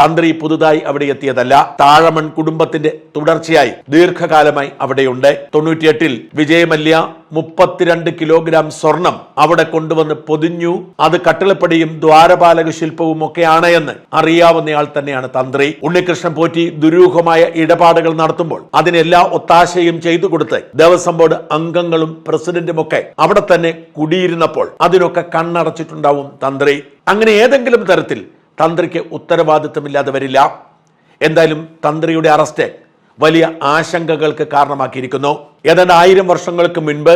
തന്ത്രി പുതുതായി അവിടെ എത്തിയതല്ല. താഴമൺ കുടുംബത്തിന്റെ തുടർച്ചയായി ദീർഘകാലമായി അവിടെയുണ്ട്. തൊണ്ണൂറ്റിയെട്ടിൽ വിജയമല്യ മുപ്പത്തിരണ്ട് കിലോഗ്രാം സ്വർണം അവിടെ കൊണ്ടുവന്ന് പൊതിഞ്ഞു. അത് കട്ടിളപ്പടിയും ദ്വാരപാലക ശില്പവും ഒക്കെയാണ് എന്ന് അറിയാവുന്നയാൾ തന്നെയാണ് തന്ത്രി. ഉണ്ണികൃഷ്ണൻ പോറ്റി ദുരൂഹമായ ഇടപാടുകൾ നടത്തുമ്പോൾ അതിനെല്ലാ ഒത്താശയും ചെയ്തു കൊടുത്ത് ദേവസ്വം ബോർഡ് അംഗങ്ങളും പ്രസിഡന്റും ഒക്കെ അവിടെ തന്നെ കുടിയിരുന്നപ്പോൾ അതിനൊക്കെ കണ്ണടച്ചിട്ടുണ്ടാവും തന്ത്രി. അങ്ങനെ ഏതെങ്കിലും തരത്തിൽ തന്ത്രിക്ക് ഉത്തരവാദിത്വമില്ലാതെ വരില്ല. എന്തായാലും തന്ത്രിയുടെ അറസ്റ്റ് വലിയ ആശങ്കകൾക്ക് കാരണമാക്കിയിരിക്കുന്നു. ഏതാണ്ട് ആയിരം വർഷങ്ങൾക്ക് മുൻപ്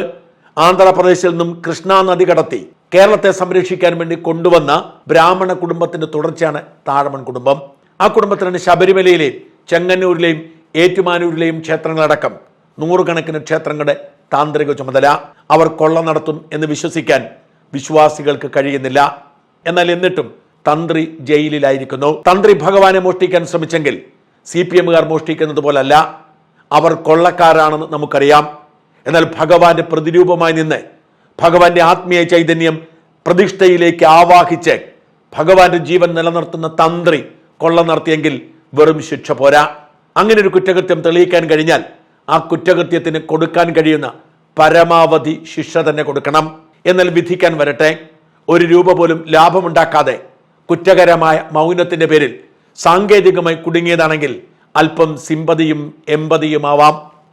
ആന്ധ്രാപ്രദേശിൽ നിന്നും കൃഷ്ണ നദി കടത്തി കേരളത്തെ സംരക്ഷിക്കാൻ വേണ്ടി കൊണ്ടുവന്ന ബ്രാഹ്മണ കുടുംബത്തിന്റെ തുടർച്ചയാണ് താഴമൺ കുടുംബം. ആ കുടുംബത്തിനാണ് ശബരിമലയിലെയും ചെങ്ങന്നൂരിലെയും ഏറ്റുമാനൂരിലെയും ക്ഷേത്രങ്ങളടക്കം നൂറുകണക്കിന് ക്ഷേത്രങ്ങളുടെ താന്ത്രിക ചുമതല. അവർ കൊള്ള നടത്തും എന്ന് വിശ്വസിക്കാൻ വിശ്വാസികൾക്ക് കഴിയുന്നില്ല. എന്നാൽ എന്നിട്ടും തന്ത്രി ജയിലിലായിരിക്കുന്നു. തന്ത്രി ഭഗവാനെ മോഷ്ടിക്കാൻ ശ്രമിച്ചെങ്കിൽ സി പി എമ്മുകാർ മോഷ്ടിക്കുന്നത് പോലല്ല. അവർ കൊള്ളക്കാരാണെന്ന് നമുക്കറിയാം. എന്നാൽ ഭഗവാന്റെ പ്രതിരൂപമായി നിന്ന് ഭഗവാന്റെ ആത്മീയ ചൈതന്യം പ്രതിഷ്ഠയിലേക്ക് ആവാഹിച്ച് ഭഗവാന്റെ ജീവൻ നിലനിർത്തുന്ന തന്ത്രി കൊള്ള നടത്തിയെങ്കിൽ വെറും ശിക്ഷ പോരാ. അങ്ങനെ ഒരു കുറ്റകൃത്യം തെളിയിക്കാൻ കഴിഞ്ഞാൽ ആ കുറ്റകൃത്യത്തിന് കൊടുക്കാൻ കഴിയുന്ന പരമാവധി ശിക്ഷ തന്നെ കൊടുക്കണം. എന്നാൽ വിധിക്കാൻ വരട്ടെ. ഒരു രൂപ പോലും ലാഭമുണ്ടാക്കാതെ കുറ്റകരമായ മൗനത്തിന്റെ പേരിൽ സാങ്കേതികമായി കുടുങ്ങിയതാണെങ്കിൽ അല്പം സിമ്പതിയും എമ്പതിയുമാവാം.